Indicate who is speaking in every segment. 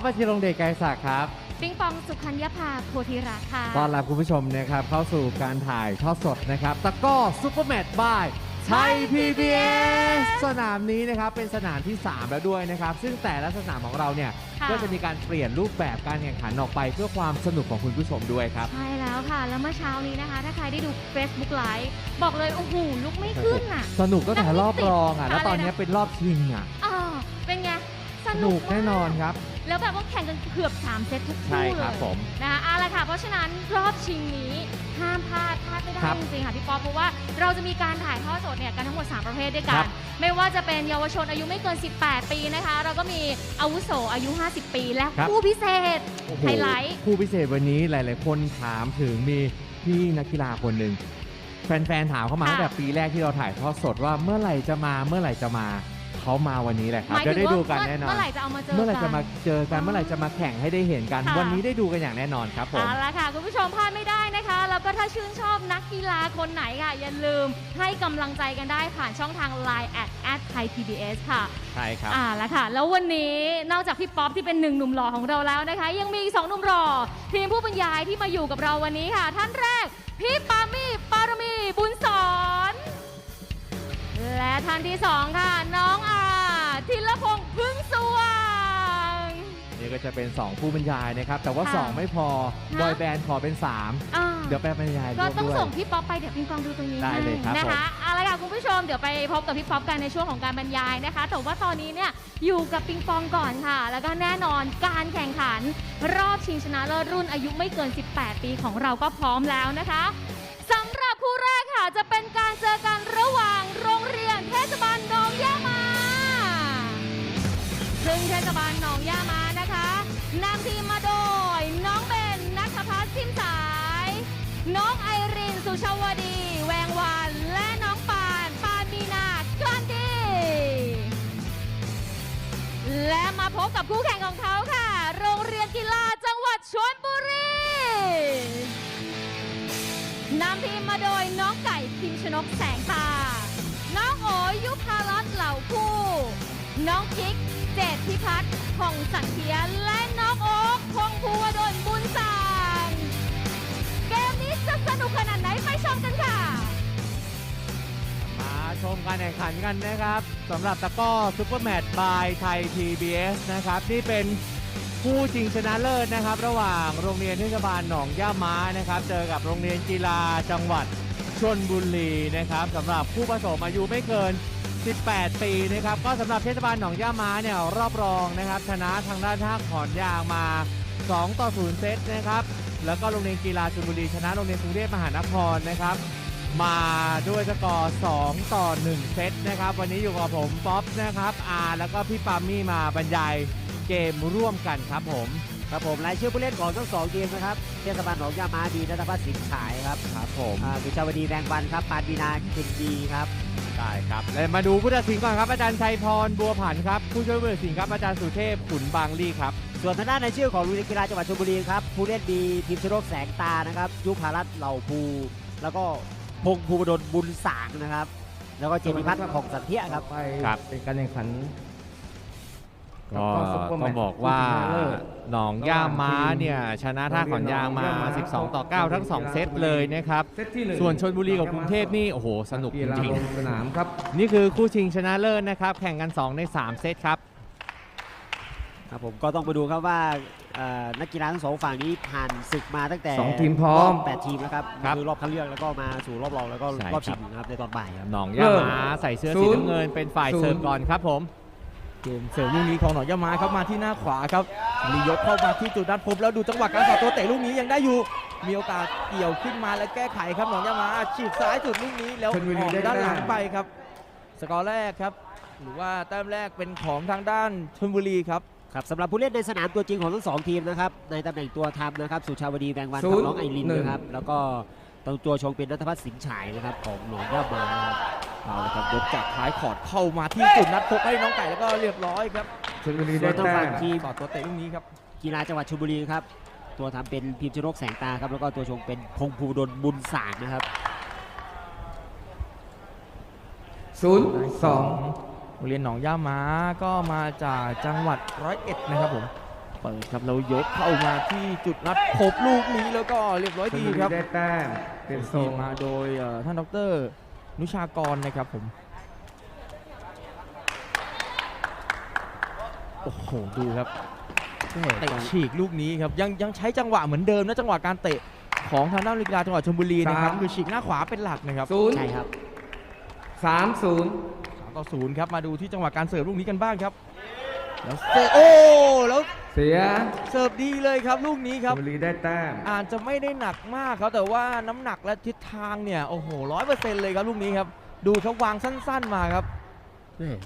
Speaker 1: สวัสดีครับะป๊อปปชิรงเดชไกรศักดิ์ครับ
Speaker 2: ปิงปองสุขัญญาภาโพธิรักษ์ค่ะ
Speaker 1: ต้อนรับคุณผู้ชมนะครับเข้าสู่การถ่ายทอดสดนะครับตะกร้อซูเปอร์แมตช์บายไทย PBS สนามนี้นะครับเป็นสนามที่ 3 แล้วด้วยนะครับ ซึ่งแต่ละสนามของเราเนี่ย
Speaker 2: ค่ะ
Speaker 1: ก็จะมีการเปลี่ยนรูปแบบการแข่งขันออกไปเพื่อความสนุกของคุณผู้ชมด้วยครับ
Speaker 2: ใช่แล้วค่ะ แล้วเมื่อเช้านี้นะคะ ถ้าใครได้ดู Facebook Live บอกเลย โอ้โห ลุกไม่ขึ้นอะ
Speaker 1: สนุกตั้งแต่รอบรองอะ
Speaker 2: นั่งไม่ติด
Speaker 1: แล้วตอนนี้
Speaker 2: อะไรนะ
Speaker 1: เป็นรอบชิงอะ
Speaker 2: อ่าเป็นไง ส
Speaker 1: ส
Speaker 2: นุ
Speaker 1: นุ
Speaker 2: ก
Speaker 1: ก
Speaker 2: มาก
Speaker 1: แน่นอนครับ
Speaker 2: แล้วแบบว่าแข่งกันเกือบ 3 เซตทุก
Speaker 1: ใช่
Speaker 2: คู่เล
Speaker 1: ครับ
Speaker 2: ย
Speaker 1: ผม
Speaker 2: นะคะเอาละค่ะเพราะฉะนั้นรอบชิงนี้ห้ามพลาดพลาดไม่ได้
Speaker 1: ครับ
Speaker 2: จริงๆค่ะพี่ป๊อปเพราะว่าเราจะมีการถ่ายทอดสดเนี่ยกันทั้งหมด 3 ประเภทด้วยกั
Speaker 1: ครั
Speaker 2: น
Speaker 1: บ
Speaker 2: ไม่ว่าจะเป็นเยาวชนอายุไม่เกิน 18 ปีนะคะ เราก็มีอาวุโสอายุ 50 ปี และคู่พิเศษ
Speaker 1: โอ้โห
Speaker 2: ไฮไลท์
Speaker 1: คู่พิเศษวันนี้หลาย ๆ คนถามถึงมีพี่นักกีฬาคนหนึ่งแฟน ๆ ถามเข้ามา
Speaker 2: ค่ะ
Speaker 1: ตั้งแต่ปีแรกที่เราถ่ายทอดสดว่าเมื่อไหร่จะมาเมื่อไหร่จะมา เขามาวันนี้แหละครับ
Speaker 2: หมาย
Speaker 1: จะ
Speaker 2: ถึง
Speaker 1: ได้
Speaker 2: ว่า
Speaker 1: ดูกัน
Speaker 2: เมื่อ
Speaker 1: แน่นอน
Speaker 2: เมื่อไหร่จะเอามาเจอ
Speaker 1: เมื่อไหร่จะ
Speaker 2: กัน
Speaker 1: มาเจอกันเมื่อไหร่จะมาแข่งให้ได้เห็นกัน
Speaker 2: ค่ะ
Speaker 1: วันนี้ได้ดูกันอย่างแน่นอนครับผม
Speaker 2: เอาละค่ะ คุณผู้ชมพลาดไม่ได้นะคะ แล้วก็ถ้าชื่นชอบนักกีฬาคนไหนค่ะอย่าลืมให้กำลังใจกันได้ผ่านช่องทาง Line at at Thai PBS ค่ะ
Speaker 1: ใช่ครับ
Speaker 2: อ่าละค่ะ แล้ววันนี้นอกจากพี่ป๊อปที่เป็นหนึ่งหนุ่มหล่อของเราแล้วนะคะ ยังมีอีกสองหนุ่มหล่อทีมผู้บรรยายที่มาอยู่กับเราวันนี้ค่ะ ท่านแรก พี่ปามี่ปา และท่านที่สองค่ะ น้องอาทิลพงษ์พึ่งสว่าง
Speaker 1: นี่ก็จะเป็น 2 ผู้บรรยายนะครับ แต่ว่า
Speaker 2: ค่ะ
Speaker 1: 2 ไม่พอ
Speaker 2: ฮะ
Speaker 1: บอยแบนด์ขอเป็น 3
Speaker 2: อ่า
Speaker 1: เดี๋ยวไปบรรยาย
Speaker 2: ก็
Speaker 1: ร่วม
Speaker 2: ต้อง
Speaker 1: ด้วย
Speaker 2: ส่งพี่ป๊อปไปเดี๋ยวพิงปองดูตรงนี้
Speaker 1: ได้เลยครับ
Speaker 2: ให้นะ
Speaker 1: ผม
Speaker 2: คะเอาละค่ะคุณผู้ชมเดี๋ยวไปพบกับพี่ป๊อปกันในช่วงของการบรรยายนะคะ แต่ว่าตอนนี้เนี่ยอยู่กับปิงปองก่อนค่ะ แล้วก็แน่นอนการแข่งขัน รอบชิงชนะเลิศรุ่นอายุไม่เกิน 18 ปีของเราก็พร้อมแล้วนะคะสำหรับ คู่แรกค่ะจะเป็นการเจอกันระหว่างโรงเรียนเทศบาลหนองย่ามา ซึ่งเทศบาลหนองย่ามานะคะนำทีมมาโดย น้องเบนนัทพัฒน์ชิมสาย น้องไอรินสุชาวดี แวงวานและน้องปานปานมีนากันดี และมาพบกับคู่แข่งของเขาค่ะ โรงเรียนกีฬาจังหวัดชลบุรี นำทีมมาโดยน้องไก่พิมชนกแสงตา น้องโอยุพารัตเหล่าคู่ น้องกิ๊กเจตพิพัฒน์พงสันเทียนและน้องโอ๊คพงภูวดลบุญสางเกมนี้จะสนุกขนาดไหนไปชมกันค่ะ
Speaker 1: มาชมการแข่งขันกันนะครับสำหรับตะกร้อซูเปอร์แมตช์บายไทย PBS นะครับนี่เป็น คู่ชิงชนะเลิศนะครับ ระหว่างโรงเรียนเทศบาลหนองย่าม้านะครับ เจอกับโรงเรียนกีฬาจังหวัดชนบุรีนะครับสำหรับผู้ผสมอายุไม่เกิน 18 ปีนะครับ ก็สำหรับเทศบาลหนองย่าม้าเนี่ยรอบรองนะครับ ชนะทางด้านท่าขอนยางมา 2 ต่อ 0 เซตนะครับ แล้วก็โรงเรียนกีฬาชลบุรีชนะโรงเรียนกรุงเทพมหานครนะครับ มาด้วยสกอร์ 2 ต่อ 1 เซตนะครับ วันนี้อยู่กับผมป๊อปนะครับอาแล้วก็พี่ปามี่มาบรรยาย เกมร่วมกันครับผม
Speaker 3: ครับผมรายชื่อผู้เล่นของทั้งสองทีมนะครับเทศบาลหนองยามาดีนัทพัฒน์สิงห์ฉายครับ
Speaker 1: ครับผม
Speaker 3: อ่าสุชาวดีแบงวันครับปานบีนาเก่งดีครับ
Speaker 1: ได้ครับและมาดูผู้ตัดสินก่อนครับอาจารย์ชัยพรบัวผันครับผู้ช่วยผู้ตัดสินครับอาจารย์สุเทพขุนบางลี่ครับ
Speaker 3: ส่วนทางด้านในชื่อของโรงเรียนกีฬาจังหวัดชลบุรีครับผู้เล่นดีทีมชโนกแสงตานะครับยุพารัตน์เหล่าภูแล้วก็พงศ์ภูวดลบุญสางนะครับ แล้วก็เจมิพัฒน์ของสันเทียครับ
Speaker 4: ไป
Speaker 1: ครับ
Speaker 4: เป็นการแข่งขัน
Speaker 1: ก็
Speaker 4: กับซุปเปอร์แม
Speaker 1: ต้อ
Speaker 4: ต
Speaker 1: ง
Speaker 4: ช์
Speaker 1: บอกว่า
Speaker 4: ชิงชนะเลิศ
Speaker 1: หนองย่าม้าเนี่ยชนะท่าขอนยางมา 12 ต่อ 9 ทั้ง 2 เซตเลยนะครับ
Speaker 4: เซตที่หนึ่ง
Speaker 1: ส่วนชนบุรีกับกรุงเทพนี่โอ้โห สนุกจ
Speaker 4: กีฬา
Speaker 1: ริง
Speaker 4: ลงสนามครับ
Speaker 1: ๆนี่คือคู่ชิงชนะเลิศนะครับ แข่งกัน 2 ใน 3 เซตครับ
Speaker 3: ครับผมก็ต้องไปดูครับว่าเอ่อนักกีฬาทั้งสองฝั่งนี้ผ่านศึกมาตั้งแต่
Speaker 4: สองทีมพร้อม
Speaker 3: บแปดทีมนะครับ
Speaker 1: ครับ
Speaker 3: คือรอบคัดเลือกแล้วก็มาสู่รอบรองแล้วก็
Speaker 1: ใช่
Speaker 3: รอบ
Speaker 1: ครั
Speaker 3: ชิ
Speaker 1: บ
Speaker 3: งนะครับในตอนบ่ายครับ
Speaker 1: หนองย่าม้าใส่เสื้อสีน้ำเงินเป็นฝ่ายเสิร์ฟก่อนครับผม
Speaker 4: เกมเสิร์ฟลูกนี้ของหนองยามาครับมาที่หน้าขวาครับลียกเข้ามาที่จุดนัดพบแล้วดูจังหวะการสอดตัวเตะลูกนี้ยังได้อยู่ มีโอกาสเกี่ยวขึ้นมาและแก้ไขครับหนองยามาฉีกซ้ายจุดลูกนี้แล้ว
Speaker 5: ชลบุรี
Speaker 4: ออก
Speaker 5: ได้
Speaker 4: ด้านหลัง
Speaker 5: แต้ม
Speaker 4: ไปครับ สกอร์แรกครับ หรือว่าแต้มแรกเป็นของทางด้านชลบุรีครับ
Speaker 3: ครับสำหรับผู้เล่นในสนามตัวจริงของทั้งสองทีมนะครับในตำแหน่งตัวทำนะครับสุชาวดีแบงวัน
Speaker 5: ศู
Speaker 3: กับ
Speaker 5: นย์
Speaker 3: น้องไอริน
Speaker 5: หนึ่ง
Speaker 3: นะครับแล้วก็ ตัวตัวชงเป็นนัทพัฒน์สิงห์ฉายนะครับของหนองย่ามาครับ
Speaker 4: เอาละครับยกจากท้ายขอดเข้ามาที่จุดนัดพบให้น้องไก่แล้วก็เรียบร้อยครับ
Speaker 5: ชลบุรี
Speaker 3: ส่
Speaker 5: ได้
Speaker 3: วนทาง
Speaker 5: แต้
Speaker 3: ฝั่ง
Speaker 5: ม
Speaker 3: ทีม
Speaker 4: สอดตัวเตะลูกนี้ครับ
Speaker 3: กีฬาจังหวัดชลบุรีครับตัวทำเป็นพิมพ์ชนกแสงตาครับแล้วก็ตัวชงเป็นพงภูดลบุญสางนะครับ
Speaker 5: ศูนย์สอง
Speaker 4: โรงเรียนหนองย่าม้าก็มาจากจังหวัดร้อยเอ็ดนะครับผม เปิดครับแล้วยกเข้ามาที่จุดนัดพบลูกนี้แล้วก็เรียบร้อย
Speaker 5: ชล
Speaker 4: ดี
Speaker 5: บุรี
Speaker 4: ครับ
Speaker 5: ได้แต้มเป็นทร
Speaker 4: ที
Speaker 5: ง
Speaker 4: มมาโดยเอ่อท่านดรนุชากรนะครับผมโอ้โหดูครับเตะฉีกลูกนี้ครับยังยังใช้จังหวะเหมือนเดิมนะจังหวะการเตะของทางด้านกีฬาจังหวัดชลบุรีนะครับคือฉีกหน้าขวาเป็นหลักนะครับ
Speaker 5: ศูนย์
Speaker 3: ใช่ครับ
Speaker 5: สามศูนย์
Speaker 4: สามต่อศูนย์ครับมาดูที่จังหวะการเสิร์ฟลูกนี้กันบ้างครับ แล้วเสิร์ฟโอ้แล้ว
Speaker 5: เสีย
Speaker 4: เสิร์ฟดีเลยครับลูกนี้
Speaker 5: ช
Speaker 4: ครั
Speaker 5: ล
Speaker 4: บ
Speaker 5: บุรีได้แต้ม
Speaker 4: อาจจะไม่ได้หนักมากครับแต่ว่าน้ำหนักและทิศทางเนี่ยโอ้โหร้อยเปอร์เซ็นต์เลยครับลูกนี้ครับดูเขาวางสั้น ๆมาครับ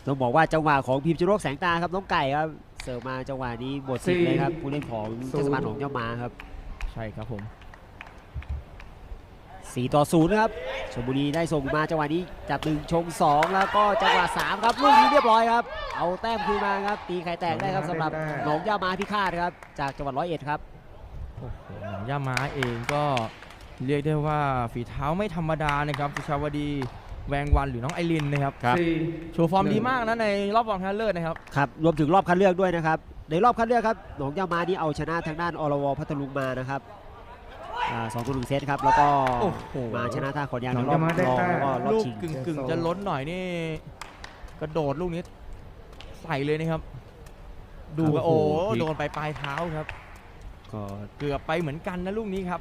Speaker 3: ต้องบอกว่าจังหวะของพิมพ์จุโรกแสงตาครับน้องไก่ครับเสิร์ฟมาจังหวะนี้หมดสิทธิ์เลยครับผู้เล่นของเทศบาลหนองยามาครับ
Speaker 4: ใช่ครับผม
Speaker 3: 4ต่อ0นะครับชลบุรีได้ส่งมาจังหวะนี้จับหนึ่งชง2แล้วก็จังหวะ3ครับลูกนี้เรียบร้อยครับ เอาแต้มคืนมาครับ ตีไข่แตกได้ครับสำหรับหนองยามาพิฆาตครับ จากจังหวัดร้อยเอ็ดครับ
Speaker 4: โอ้โหหนองย่าม้าเองก็เรียกได้ว่าฝีเท้าไม่ธรรมดานะครับสุชาวดีแวงวันหรือน้องไอรินนะครับ
Speaker 5: สี่
Speaker 4: โชว์ฟอร์ม
Speaker 5: หนึ่ง
Speaker 4: ดีมากนะในรอบรองชนะเลิศนะครับ
Speaker 3: ครับรวมถึงรอบคัดเลือกด้วยนะครับ ในรอบคัดเลือกครับหนองยามานี่เอาชนะทางด้านอรวพัทลุงมานะครับอ่าสองต่อหนึ่งเซตครับ แล้วก็
Speaker 4: โอ้โห
Speaker 3: มาชนะท่าขอนยาง
Speaker 5: หน
Speaker 3: ใน
Speaker 5: อง
Speaker 3: รอบ
Speaker 5: ยามาได้
Speaker 3: รอง
Speaker 5: แต้ม
Speaker 3: แล้วก็รอบ
Speaker 4: ลูก
Speaker 3: ชิง
Speaker 4: กึ่ง
Speaker 5: เจ
Speaker 4: กึ่ง
Speaker 5: อโซน
Speaker 4: จะล้นหน่อยนี่กระโดดลูกนี้ ใส่เลยนะครับ ดูว่า
Speaker 3: โอ้
Speaker 4: โอ้
Speaker 3: โห
Speaker 4: โดนไปปลายเท้าครับ
Speaker 3: ก็
Speaker 4: เกือบไปเหมือนกันนะลูกนี้ครับ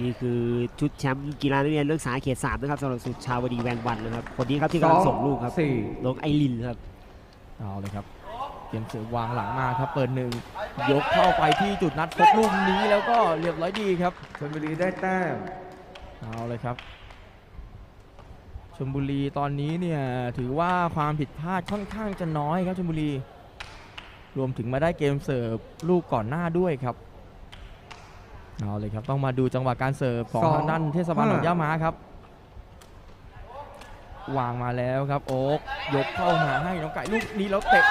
Speaker 3: นี่คือชุดแชมป์กีฬานักเรียนเลือกสาเขตสามนะครับสำหรับสุชาวดีแวงวันนะครับคนนี้ครับที่กำลังส่งลูกครับ
Speaker 5: สี่
Speaker 3: น้องไอรินครับ
Speaker 4: เอาเลยครับเตรียมเสือวางหลังมาครับ เปิดหนึ่งยกเข้าไปที่จุดนัดพบลูกนี้แล้วก็เรียบร้อยดีครับ
Speaker 5: ชลบุรีได้แต้ม
Speaker 4: เอาเลยครับ ชลบุรีตอนนี้เนี่ยถือว่าความผิดพลาดค่อนข้างจะน้อยครับชลบุรี รวมถึงมาได้เกมเสิร์ฟลูกก่อนหน้าด้วยครับเอาเลยครับต้องมาดูจังหวะการเสิร์ฟของทางด้านเทศบาลหนองย่าม้าครับ วางมาแล้วครับโอ๊กยกเข้ามาให้น้องไก่ลูกนี้แล้วเตะ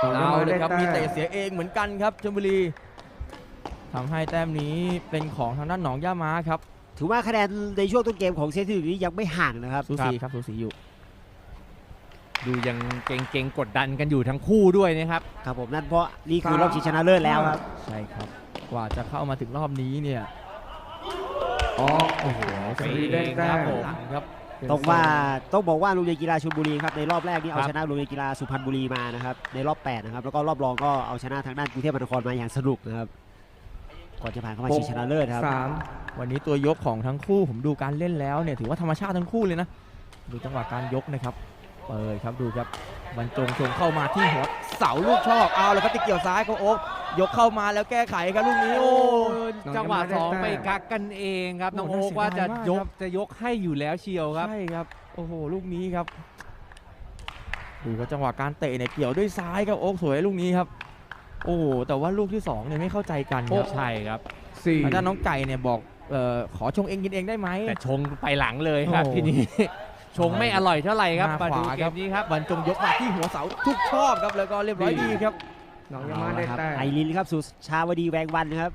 Speaker 5: หนองยา
Speaker 4: เอา
Speaker 5: มา
Speaker 4: เล
Speaker 5: ได้
Speaker 4: ยครับ
Speaker 5: แต้
Speaker 4: มีเตะ
Speaker 5: ม
Speaker 4: เสียเองเหมือนกันครับชลบุรีทำให้แต้มนี้เป็นของทางด้านหนองย่าม้าครับ
Speaker 3: ถือว่าคะแนนในช่วงต้นเกมของเซตที่หนึ่งนี้ยังไม่ห่างนะครับ
Speaker 4: สูสีครับสูสีอยู่
Speaker 1: ดูยังเก่งๆกดดันกันอยู่ทั้งคู่ด้วยนะครับ
Speaker 3: ครับผมนั่นเพราะนี่คือรอบชิงชนะเลิศแล้วครับ
Speaker 4: ใช่ครับ กว่าจะเข้ามาถึงรอบนี้เนี่ย
Speaker 5: อ๋อโอ้โหชลบุรีได้แต้
Speaker 1: ครับ
Speaker 5: ม
Speaker 1: ผม
Speaker 4: หลังครับ
Speaker 5: เป็น
Speaker 3: ต้องว่าต้องบอกว่าโรงเรียนกีฬาชลบุรีครับในรอบแรกนี่เอา
Speaker 1: ครับ
Speaker 3: ชนะโรงเรียนกีฬาสุพรรณบุรีมานะครับในรอบ8นะครับแล้วก็รอบรองก็เอาชนะทางด้านกรุงเทพมหานครมาอย่างสนุกนะครับ ก่อนจะผ่านเข้ามาชิงชนะเลิศครับ
Speaker 5: สาม
Speaker 4: วันนี้ตัวยกของทั้งคู่ผมดูการเล่นแล้วเนี่ยถือว่าธรรมชาติทั้งคู่เลยนะ ดูจังหวะการยกนะครับ เปิดครับดูครับบรรจงชงเข้ามาที่หัวเสาลูกชอบเอาแล้วครับติเกี่ยวซ้ายเขาโอ๊กยกเข้ามาแล้วแก้ไขครับลูกนี้โอ้
Speaker 1: จังหวะสองไปกักกันเองครับน้อง
Speaker 4: โอ้
Speaker 1: โอ๊
Speaker 4: โห
Speaker 1: กว่าจะ
Speaker 4: น่าเสียดายมาก
Speaker 1: ย
Speaker 4: ครั
Speaker 1: ก
Speaker 4: บ
Speaker 1: จะยกให้อยู่แล้วเชียวครับ
Speaker 4: ใช่ครับโอ้โหลูกนี้ครับดูครับจังหวะการเตะเนี่ยเกี่ยวด้วยซ้ายครับโอ๊กสวยลูกนี้ครับ โอ้โหแต่ว่าลูกที่สองเนี่ยไม่เข้าใจกันครับ
Speaker 1: ใช่ครับ
Speaker 5: สี่
Speaker 4: อาจารย์น้องไก่เนี่ยบอกเอ่อขอชงเองกินเองได้ไหม
Speaker 1: แต่ชงไปหลังเลยครับ
Speaker 4: โอ้
Speaker 1: ทีนี้ ชงไม่อร่อยเท่าไหร่ครับ
Speaker 4: หน้า
Speaker 1: มา
Speaker 4: ข
Speaker 1: ดู
Speaker 4: วา
Speaker 1: เก
Speaker 4: ครับ
Speaker 1: มนี้ครับ
Speaker 4: บรรจงยกมาที่หัวเสาทุกชอบครับแล้วก็เรียบร้อยดีครับ
Speaker 5: หนองยา
Speaker 3: เอา
Speaker 5: มาได้
Speaker 3: ละครับ
Speaker 5: แต้ม
Speaker 3: ไอรินครับสุชาวดีแวงวันครับ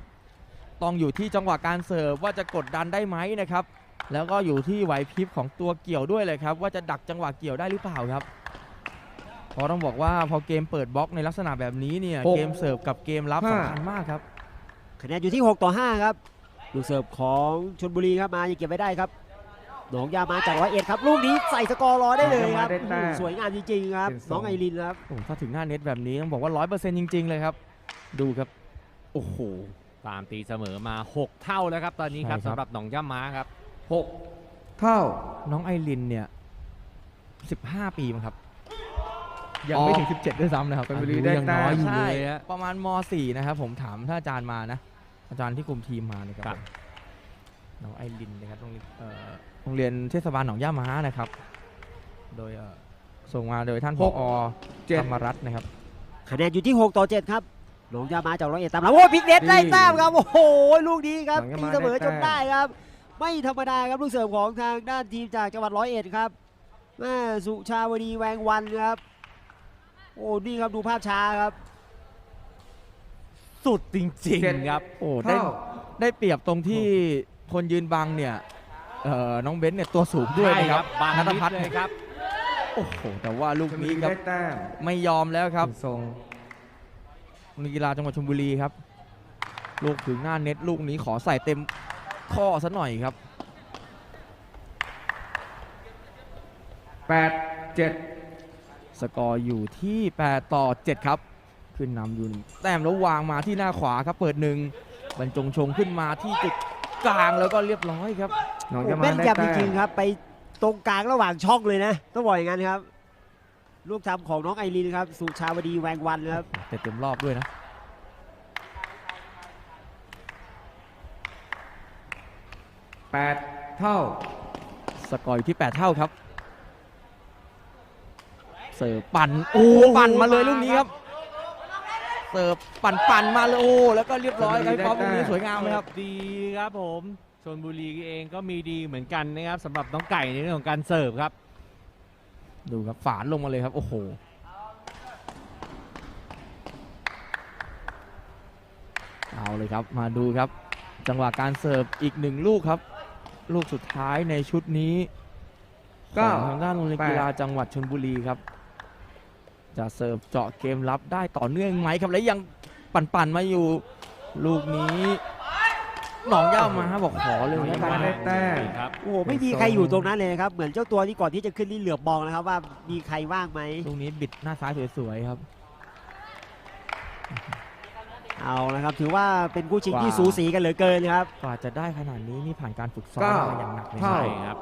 Speaker 4: ต้องอยู่ที่จังหวะการเสิร์ฟว่าจะกดดันได้ไหมนะครับ แล้วก็อยู่ที่ไหวพริบของตัวเกี่ยวด้วยเลยครับ ว่าจะดักจังหวะเกี่ยวได้หรือเปล่าครับเพ ราะต้องบอกว่าพอเกมเปิดบล็อกในลักษณะแบบนี้เนี่ย
Speaker 5: หก
Speaker 4: เกมเสิร์ฟกับเกมรับ
Speaker 5: ห้า
Speaker 4: สำคัญมากครับ
Speaker 3: คะแนนอยู่ที่ 6 ต่อ 5 ครับ ลูกเสิร์ฟของชลบุรีครับมายังเก็บไว้ได้ครับหนองยามาจากร้อยเอ็ดครับลูกนี้ใส่สกอร์รอได้เลยครับ
Speaker 5: หนองยามาได้แต้ม
Speaker 3: สวยงามจริงๆครับ
Speaker 5: เป็นสอง
Speaker 3: น้องไอรินครับ
Speaker 4: โอ้ถ้าถึงหน้าเน็ตแบบนี้ต้องบอกว่าร้อยเปอร์เซ็นต์จริง ๆ เลยครับ ดูครับ โอ้โห
Speaker 1: ตามตีเสมอมา 6 เท่าแล้วครับ ตอนนี้ครับ
Speaker 4: ใช่ครับ
Speaker 1: สำหรับหนองย่าม้าครับ
Speaker 5: หกเท่า
Speaker 4: น้องไอรินเนี่ย 15 ปีมั้งครับ ยัง
Speaker 5: อ๋อ
Speaker 4: ไม่ถึง 17 ด้วยซ้ำนะครับ
Speaker 5: ชลบุรี
Speaker 1: อายุ
Speaker 5: ได้
Speaker 1: ยัง
Speaker 5: แต้
Speaker 1: น้อย
Speaker 5: ม
Speaker 1: อยู่
Speaker 4: ใช่
Speaker 1: เลยฮะ
Speaker 4: ประมาณม .4 นะครับผมถามถ้าอาจารย์มานะ อาจารย์ที่กลุ่มทีมมานะครับ
Speaker 1: ครับ
Speaker 4: ผมน้องไอรินนะครับโรงเรียนเอ่อโรงเรียนเทศบาลหนองย่าม้านะครับ โดยเอ่อส่งมาโดยท่านผ
Speaker 5: ห
Speaker 4: อก
Speaker 5: เจ็ด
Speaker 4: ธรรมรัตน์นะครับ
Speaker 3: คะแนนอยู่ที่ 6 ต่อ 7 ครับหนองยามาจากร้อยเอ็ดตามหลังโอ้ยพลิกเน็ตได้แต้มครับ โอ้โห ลูกนี้ครับ
Speaker 5: หนองยา
Speaker 3: ตี
Speaker 5: มา
Speaker 3: เสมอ
Speaker 5: ได้
Speaker 3: จ
Speaker 5: แต้
Speaker 3: น
Speaker 5: ม
Speaker 3: ได้ครับ ไม่ธรรมดาครับลูกเสิร์ฟของทางด้านทีมจากจังหวัดร้อยเอ็ดครับแม่สุชาวดีแวงวันครับ โอ้นี่ครับดูภาพช้าครับ
Speaker 1: สุดจริง
Speaker 5: เจ็ด
Speaker 1: ๆครับ
Speaker 4: โอ้ได้
Speaker 5: เท่า
Speaker 4: ได้เปรียบตรงที่คนยืนบังเนี่ยเอ่อน้องเบนซ์เนี่ยตัวสูงด้วย
Speaker 1: ใช่
Speaker 4: นะครับ
Speaker 1: บาง
Speaker 4: นัท
Speaker 1: นิด
Speaker 4: พัฒน์
Speaker 1: เลยครับ
Speaker 4: โอ้โหแต่ว่าลูก
Speaker 5: ชลบุ
Speaker 4: นี้
Speaker 5: รี
Speaker 4: ครับ
Speaker 5: ได้แต้ม
Speaker 4: ไม่ยอมแล้วครับ
Speaker 5: ทรง
Speaker 4: นักกีฬาจังหวัดชลบุรีครับ ลูกถึงหน้าเน็ตลูกนี้ขอใส่เต็มข้อซะหน่อยครับ
Speaker 5: แปดเจ็ด
Speaker 4: สกอร์อยู่ที่ 8 ต่อ 7 ครับ ขึ้นนำอยู่หนึ่งแต้มแล้ววางมาที่หน้าขวาครับ เปิดหนึ่งบรรจงชงขึ้นมาที่จุดกลางแล้วก็เรียบร้อยครับ
Speaker 5: หนอง
Speaker 3: โอ้
Speaker 5: ยามา
Speaker 3: แม่น
Speaker 5: ได้
Speaker 3: ยำจ
Speaker 5: แต้
Speaker 3: ริง
Speaker 5: ม
Speaker 3: ๆครับ ไปตรงกลางระหว่างช่องเลยนะต้องบอกอย่างนั้นครับ ลูกทำของน้องไอรีนครับ สุชาวดีแวงวันครับ
Speaker 4: แต่เต็มรอบด้วยนะ
Speaker 5: แปดเท่า
Speaker 4: สกอร์อยู่ที่ 8 เท่าครับ เสิร์ฟปั่นโอ้ปั่นมาเลยลูกนี้ครับ เสิร์ฟปั่นปั่นมาเลยโอ้แล้วก็เรียบร้อยครับพี่ป๊อปลูกนี้สวยงามเลยครับ
Speaker 1: ดีครับผมชนบุรีเองก็มีดีเหมือนกันนะครับสำหรับน้องไก่ในเรื่องของการเสิร์ฟครับ
Speaker 4: ดูครับฝานลงมาเลยครับโอ้โหเอาเลยครับมาดูครับ จังหวะการเสิร์ฟอีกหนึ่งลูกครับ ลูกสุดท้ายในชุดนี้ข
Speaker 5: เก้า
Speaker 4: องทางด้านโรงเรียน
Speaker 5: แปด
Speaker 4: กีฬาจังหวัดชลบุรีครับ จะเสิร์ฟเจาะเกมรับได้ต่อเนื่องไหมครับ และยังปั่นๆมาอยู่ลูกนี้หนองย่ามาบอกขอเลย
Speaker 5: หนอง
Speaker 4: แล้
Speaker 5: ย่าว
Speaker 4: กั
Speaker 5: มานได้แต้ม
Speaker 1: ครับ
Speaker 3: โอ้โหไม่มีใครอยู่ตรงนั้นเลยครับ เหมือนเจ้าตัวที่ก่อนที่จะขึ้นนี่เหลือบมองนะครับว่ามีใครว่างไหม
Speaker 4: ลูกนี้บิดหน้าซ้ายสวยๆครับ
Speaker 3: เอาละครับ ถือว่าเป็นคู่ชิง
Speaker 5: ว้าว
Speaker 3: ที่สูสีกันเหลือเกินครับ
Speaker 4: กว่าจะได้ขนาดนี้นี่ผ่านการฝึกซ้อม
Speaker 5: เก้า
Speaker 4: มาอย่างหนักเลย
Speaker 5: เท่า
Speaker 4: นะ
Speaker 1: ใช่ครับ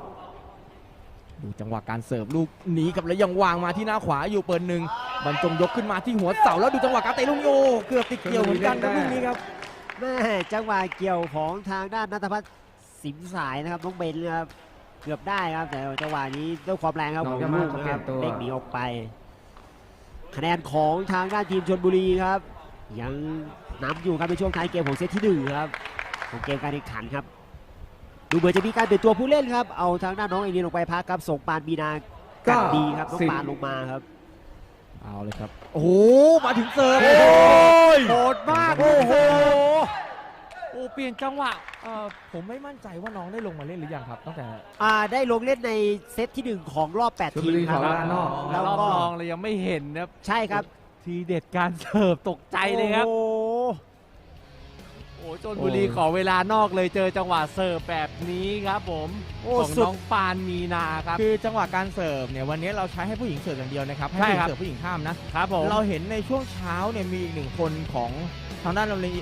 Speaker 4: ดูจังหวะการเสิร์ฟลูกหนีกับแล้วยังวางมาที่หน้าขวาอยู่เปิดหนึ่งบรรจงยกขึ้นมาที่หัวเสาแล้วดูจังหวะการเตะลูกนี้โอ้เกือบติดเกี่ยวเหมือนกันครับลูกนี้ครับ
Speaker 3: แม่จังหวะเกี่ยวของทางด้านนัทพัฒน์สิมสายนะครับน้องเบนนะครับเกือบได้ครับแต่จังหวะนี้ด้วยความแรงครับ
Speaker 5: น้
Speaker 3: ข
Speaker 5: อ
Speaker 3: องง
Speaker 5: จะมา
Speaker 3: ลูกนะครับ
Speaker 5: เปลี่ยนตัว
Speaker 3: เด้งหนีออกไป คะแนนของทางด้านทีมชนบุรีครับ ยังนำอยู่ครับในช่วงท้ายเกมของเซตที่หนึ่งครับของเกมการแข่งขันครับ ดูเหมือนจะมีการเปลี่ยนตัวผู้เล่นครับ เอาทางด้านน้องไอรีนลงไปพักครับ ส่งปานบีนากันดีครับน้อง
Speaker 5: สิบ
Speaker 3: ปานลงมาครับ
Speaker 4: เอาเลยครับ โอ้โห มาถึงเสิร์ฟ
Speaker 1: โอ้
Speaker 4: โอ้ย
Speaker 1: โหดมาก
Speaker 4: โอ้โห
Speaker 1: โอ้เปลี่ยนจังหวะ
Speaker 4: เอ่อผมไม่มั่นใจว่าน้องได้ลงมาเล่นหรือยังครับตั้งแต่
Speaker 3: อ่าได้ลงเล่นในเซตที่หนึ่งของรอบ8
Speaker 5: ชล
Speaker 3: ที
Speaker 5: บุ
Speaker 3: ม
Speaker 5: รี
Speaker 3: ค
Speaker 5: ข
Speaker 3: รั
Speaker 5: อบลานอก
Speaker 3: แล้ว
Speaker 1: รอบ
Speaker 3: ก็
Speaker 1: รองเลยยังไม่เห็นนะครับ
Speaker 3: ใช่ครับ
Speaker 1: ทีเด็ดการเสิร์ฟตกใจเลยครับ
Speaker 3: โอ้โห
Speaker 1: โอ้ชนบุรีขอเวลานอกเลยเจอจังหวะเสิร์ฟแบบนี้ครับผม
Speaker 3: อ
Speaker 1: ของน้องปานมีนาครับ
Speaker 4: คือจังหวะการเสิร์ฟเนี่ยวันนี้เราใช้ให้ผู้หญิงเสิร์ฟอย่างเดียวนะครับให้
Speaker 1: ใช่
Speaker 4: ผู้หญิ
Speaker 1: ครั
Speaker 4: ง
Speaker 1: บ
Speaker 4: เสิร์ฟผู้หญิงข้ามนะ
Speaker 1: ครับผม
Speaker 4: เราเห็นในช่วงเช้าเนี่ยมีอีกหนึ่งคนของทางด้านโรงเรียน